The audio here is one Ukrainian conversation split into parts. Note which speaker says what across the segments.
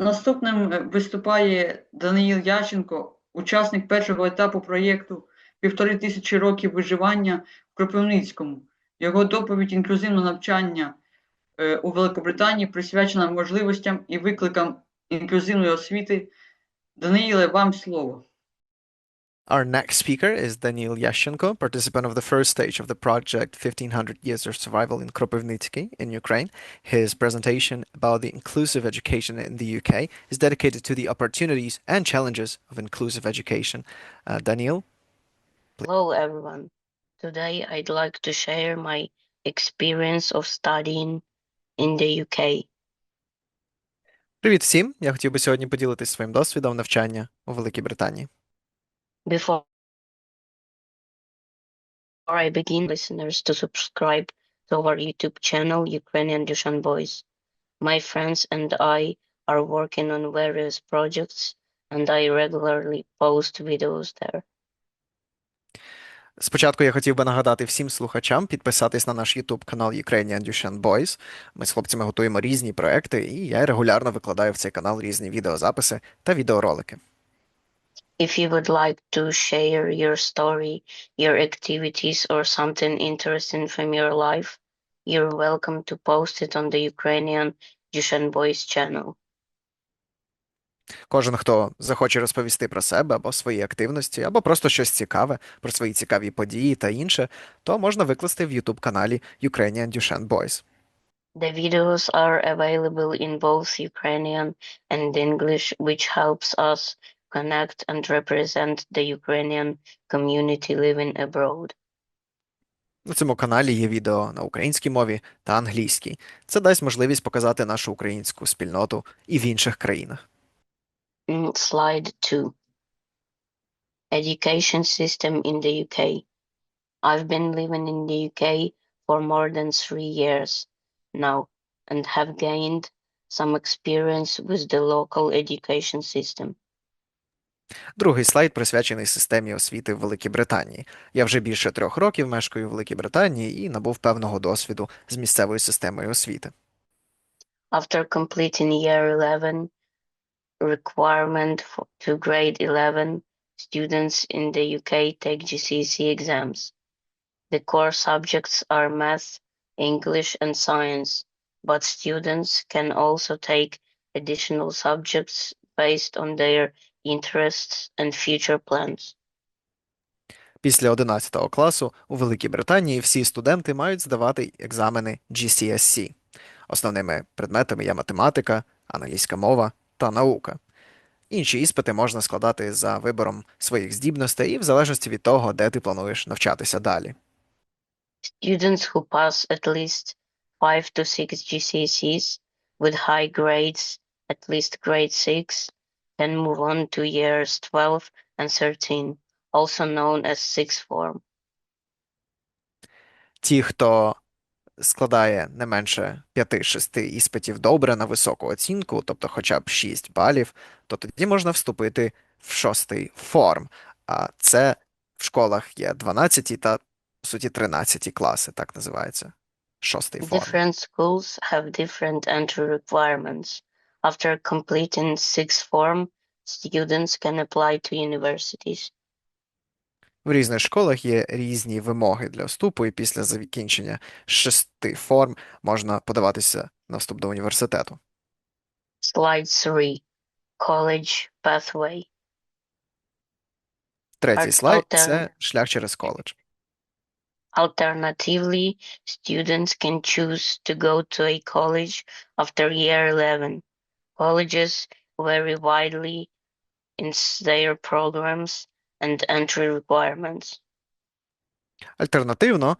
Speaker 1: Наступним е, виступає Даниїл Ященко, учасник першого етапу проєкту Півтори тисячі років виживання в Кропивницькому. Його доповідь інклюзивне навчання е, у Великобританії присвячена можливостям і викликам інклюзивної освіти. Даниїле, вам слово.
Speaker 2: Our next speaker is Daniil Yashchenko, participant of the first stage of the project 1500 Years of Survival in Kropivnitsky in Ukraine. His presentation about the inclusive education in the UK is dedicated to the opportunities and challenges of inclusive education. Uh, Daniil,
Speaker 3: Hello, everyone. Today, I'd like to share my experience of studying in the UK.
Speaker 2: привіт всім! Я хотів би сьогодні поділитися своїм досвідом навчання у Великій Британії.
Speaker 3: Before I begin, listeners to subscribe to our YouTube channel, Ukrainian Dushan Boys. My friends and I are working on various projects, and I regularly post videos there.
Speaker 2: Спочатку я хотів би нагадати всім слухачам підписатись на наш YouTube канал Ukrainian Dushan Boys. Ми з хлопцями готуємо різні проекти, і я регулярно викладаю в цей канал різні відеозаписи та відеоролики.
Speaker 3: If you would like to share your story, your activities, or something interesting from your life, you're welcome to post it on the Ukrainian Dushan Boys channel.
Speaker 2: Кожен, хто захоче розповісти про себе або свої активності, або просто щось цікаве про свої цікаві події та інше, то можна викласти в YouTube каналі Ukrainian Dushan Boys.
Speaker 3: The videos are available in both Ukrainian and English, which helps us connect and represent the Ukrainian community living abroad.
Speaker 2: На цьому каналі є відео на українській мові та англійській. Це дасть можливість показати нашу українську спільноту і в інших країнах.
Speaker 3: Mm, Slide 2 Education system in the UK. I've been living in the UK for more than three years now and have gained some experience with the local education system.
Speaker 2: Другий слайд присвячений системі освіти в Великій Британії. Я вже більше трьох років мешкаю в Великій Британії і набув певного досвіду з місцевою системою освіти.
Speaker 3: After completing year 11 requirement for, to grade 11, students in the UK take GCSE exams. The core subjects are math, English, and science, but students can also take additional subjects based on their interests and future plans.
Speaker 2: Після 11 класу у Великій Британії всі студенти мають здавати екзамени GCSE. Основними предметами є математика, англійська мова та наука. Інші іспити можна складати за вибором своїх здібностей і в залежності від того, де ти плануєш навчатися далі.
Speaker 3: Students who pass at least 5 to 6 GCSEs with high grades, at least grade 6, can move on to years 12 and 13, also known as sixth form.
Speaker 2: Ті, хто складає не менше 5-6 іспитів добре на високу оцінку, тобто хоча б 6 балів, то тоді можна вступити в шостий форм. А це в школах є 12 та, по суті, 13 класи, так називається. Шостий форм.
Speaker 3: Different schools have different entry requirements. After completing sixth form, students can apply to universities.
Speaker 2: В різних школах є різні вимоги для вступу, і після закінчення шести форм можна подаватися на вступ до університету.
Speaker 3: Slide 3 College Pathway.
Speaker 2: Третій
Speaker 3: Ар-
Speaker 2: слайд це шлях через коледж.
Speaker 3: Alternatively, students can choose to go to a college after year 11. Colleges vary widely in their programs and entry requirements.
Speaker 2: Альтернативно,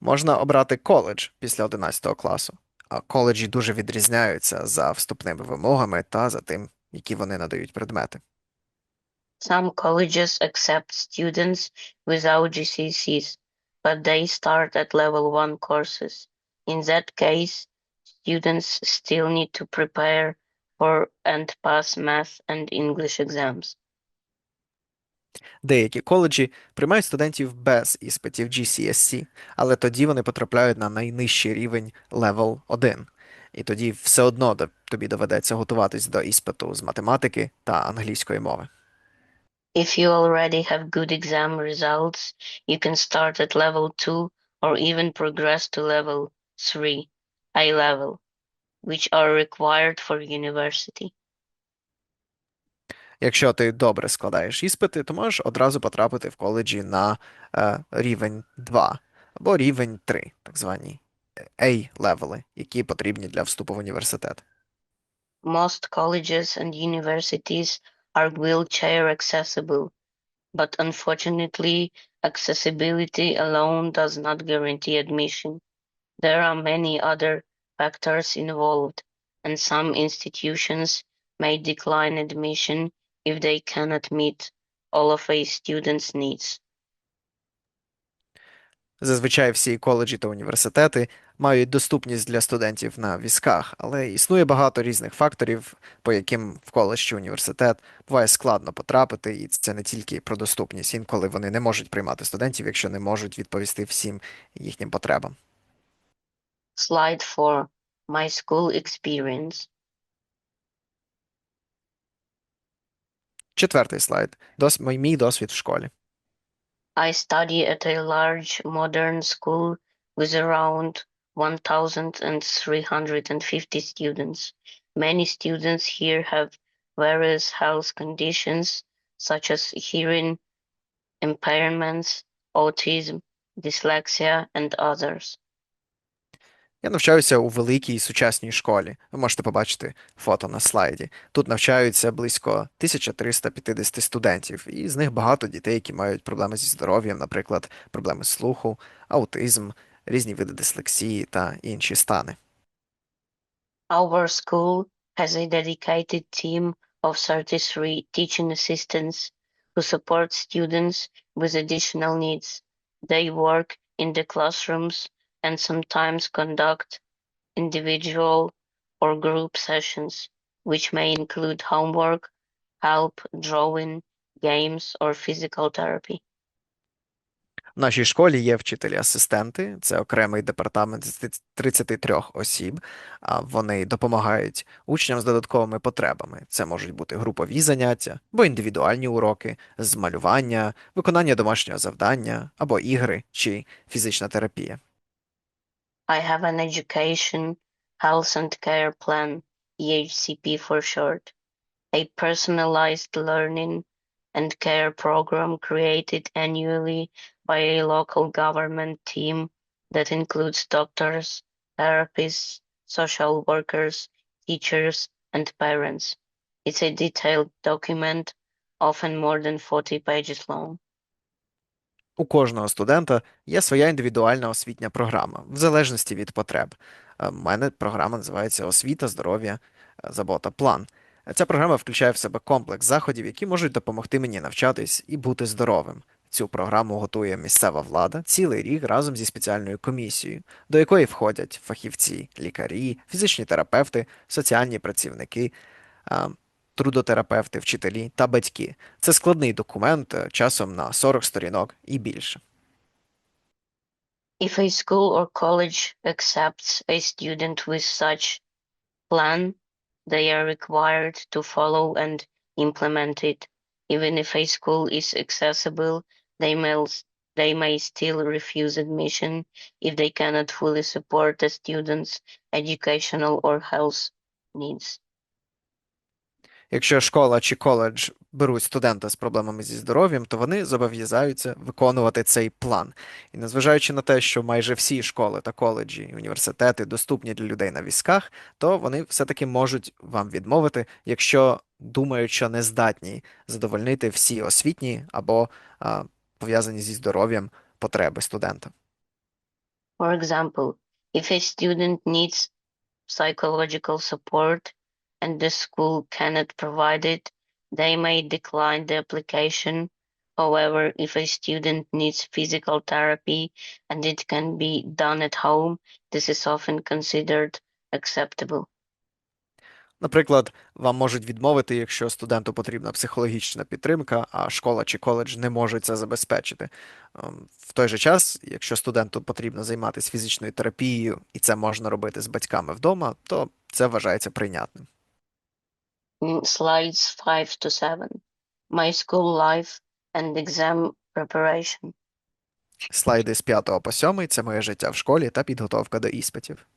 Speaker 2: можна обрати коледж після 11 класу. А коледжі дуже відрізняються за вступними вимогами та за тим, які вони надають предмети.
Speaker 3: Some colleges accept students without GCSEs, but they start at level 1 courses. In that case, students still need to prepare for and pass math and English exams.
Speaker 2: Деякі коледжі приймають студентів без іспитів GCSE, але тоді вони потрапляють на найнижчий рівень Level 1. і тоді все одно тобі доведеться готуватись до іспиту з математики та англійської мови.
Speaker 3: If you already have good exam results, you can start at level 2 or even progress to level 3, A level, which are required for university.
Speaker 2: Якщо ти добре складаєш іспити, то можеш одразу потрапити в коледжі на е, рівень 2 або рівень 3, так звані A-левели, які потрібні для вступу в університет.
Speaker 3: Most colleges and universities are wheelchair accessible, but unfortunately, accessibility alone does not guarantee admission. There are many other factors involved, and some institutions may decline admission if they cannot meet all of a student's needs.
Speaker 2: Зазвичай всі коледжі та університети мають доступність для студентів на візках, але існує багато різних факторів, по яким в коледж чи університет буває складно потрапити, і це не тільки про доступність. Інколи вони не можуть приймати студентів, якщо не можуть відповісти всім їхнім потребам.
Speaker 3: Slide 4 My School Experience.
Speaker 2: Четвертий слайд. Дос... мій мій досвід в школі.
Speaker 3: I study at a large modern school with around 1,350 students. Many students here have various health conditions such as hearing impairments, autism, dyslexia, and others.
Speaker 2: Я навчаюся у великій сучасній школі. Ви можете побачити фото на слайді. Тут навчаються близько 1350 студентів, і з них багато дітей, які мають проблеми зі здоров'ям, наприклад, проблеми слуху, аутизм, різні види дислексії та інші стани.
Speaker 3: Our school has a dedicated team of 33 teaching assistants who support students with additional needs. They work in the classrooms and sometimes conduct individual or group sessions, which may include homework, help, drawing, games, or physical therapy.
Speaker 2: В нашій школі є вчителі-асистенти, це окремий департамент з 33 осіб. Вони допомагають учням з додатковими потребами. Це можуть бути групові заняття або індивідуальні уроки з малювання, виконання домашнього завдання або ігри чи фізична терапія.
Speaker 3: I have an education, health and care plan, EHCP for short, a personalized learning and care program created annually by a local government team that includes doctors, therapists, social workers, teachers, and parents. It's a detailed document, often more than 40 pages long.
Speaker 2: У кожного студента є своя індивідуальна освітня програма, в залежності від потреб. У мене програма називається Освіта, здоров'я, е, забота, план. Ця програма включає в себе комплекс заходів, які можуть допомогти мені навчатись і бути здоровим. Цю програму готує місцева влада цілий рік разом зі спеціальною комісією, до якої входять фахівці, лікарі, фізичні терапевти, соціальні працівники, а, трудотерапевти, вчителі та батьки. Це складний документ, е, часом на 40 сторінок і більше.
Speaker 3: If a school or college accepts a student with such plan, they are required to follow and implement it. Even if a school is accessible, they may, they may still refuse admission if they cannot fully support the student's educational or health needs.
Speaker 2: Якщо школа чи коледж беруть студента з проблемами зі здоров'ям, то вони зобов'язаються виконувати цей план. І незважаючи на те, що майже всі школи та коледжі і університети доступні для людей на візках, то вони все-таки можуть вам відмовити, якщо думають, що не здатні задовольнити всі освітні або а, пов'язані зі здоров'ям потреби студента.
Speaker 3: For example, if a student needs psychological support and the school cannot provide it, they may decline the application. However, if a student needs physical therapy and it can be done at home, this is often considered acceptable.
Speaker 2: Наприклад, вам можуть відмовити, якщо студенту потрібна психологічна підтримка, а школа чи коледж не можуть це забезпечити. Ем, В той же час, якщо студенту потрібно займатися фізичною терапією, і це можна робити з батьками вдома, то це вважається прийнятним.
Speaker 3: Mm, Slides 5 to 7. My school life and exam preparation.
Speaker 2: Слайди з 5 по 7 – це моє життя в школі та підготовка до іспитів.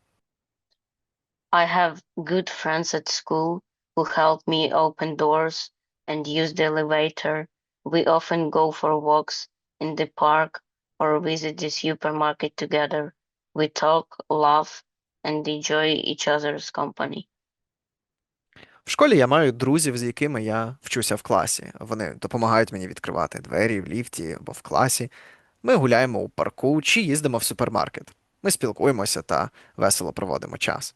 Speaker 3: I have good friends at school who help me open doors and use the elevator. We often go for walks in the park or visit the supermarket together. We talk, laugh, and enjoy each other's company.
Speaker 2: В школі я маю друзів, з якими я вчуся в класі. Вони допомагають мені відкривати двері в ліфті або в класі. Ми гуляємо у парку чи їздимо в супермаркет. Ми спілкуємося та весело проводимо час.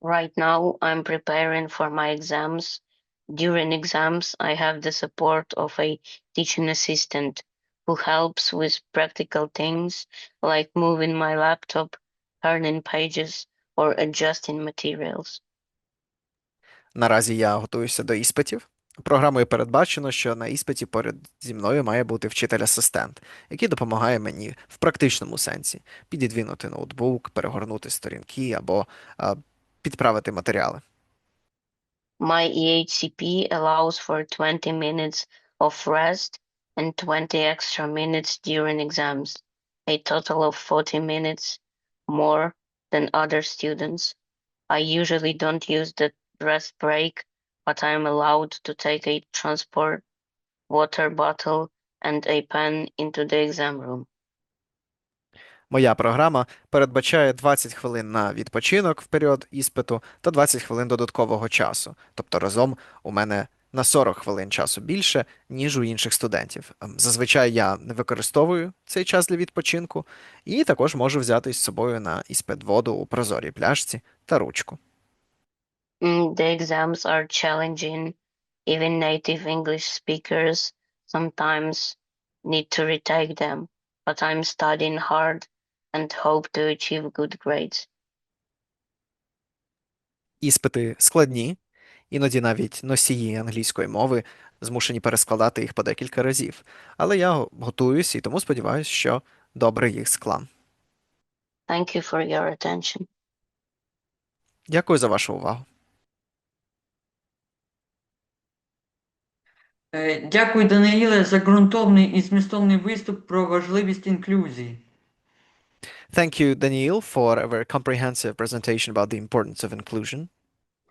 Speaker 3: Right now, I'm preparing for my exams. During exams, I have the support of a teaching assistant who helps with practical things like moving my laptop, turning pages, or adjusting materials.
Speaker 2: Наразі я готуюся до іспитів. Програмою передбачено, що на іспиті поряд зі мною має бути вчитель-асистент, який допомагає мені в практичному сенсі підідвинути ноутбук, перегорнути сторінки або а, підправити матеріали.
Speaker 3: My EHCP allows for 20 minutes of rest and 20 extra minutes during exams, a total of 40 minutes more than other students. I usually don't use the rest break, but I'm allowed to take a transport water bottle and a pen into the exam room.
Speaker 2: Моя програма передбачає 20 хвилин на відпочинок в період іспиту та 20 хвилин додаткового часу. Тобто разом у мене на 40 хвилин часу більше, ніж у інших студентів. Ем, Зазвичай я не використовую цей час для відпочинку і також можу взяти з собою на іспит воду у прозорій пляшці та ручку.
Speaker 3: Mm, the exams are challenging. Even native English speakers sometimes need to retake them, but I'm studying hard and hope to achieve good grades.
Speaker 2: Іспити складні, іноді навіть носії англійської мови змушені перескладати їх по декілька разів. Але я готуюсь і тому сподіваюся, що добре їх склам.
Speaker 3: Thank you for your attention.
Speaker 2: Дякую за вашу увагу.
Speaker 1: Дякую, Даниїле, за ґрунтовний і змістовний виступ про важливість інклюзії.
Speaker 2: Thank you, Daniil, for a very comprehensive presentation about the importance of inclusion.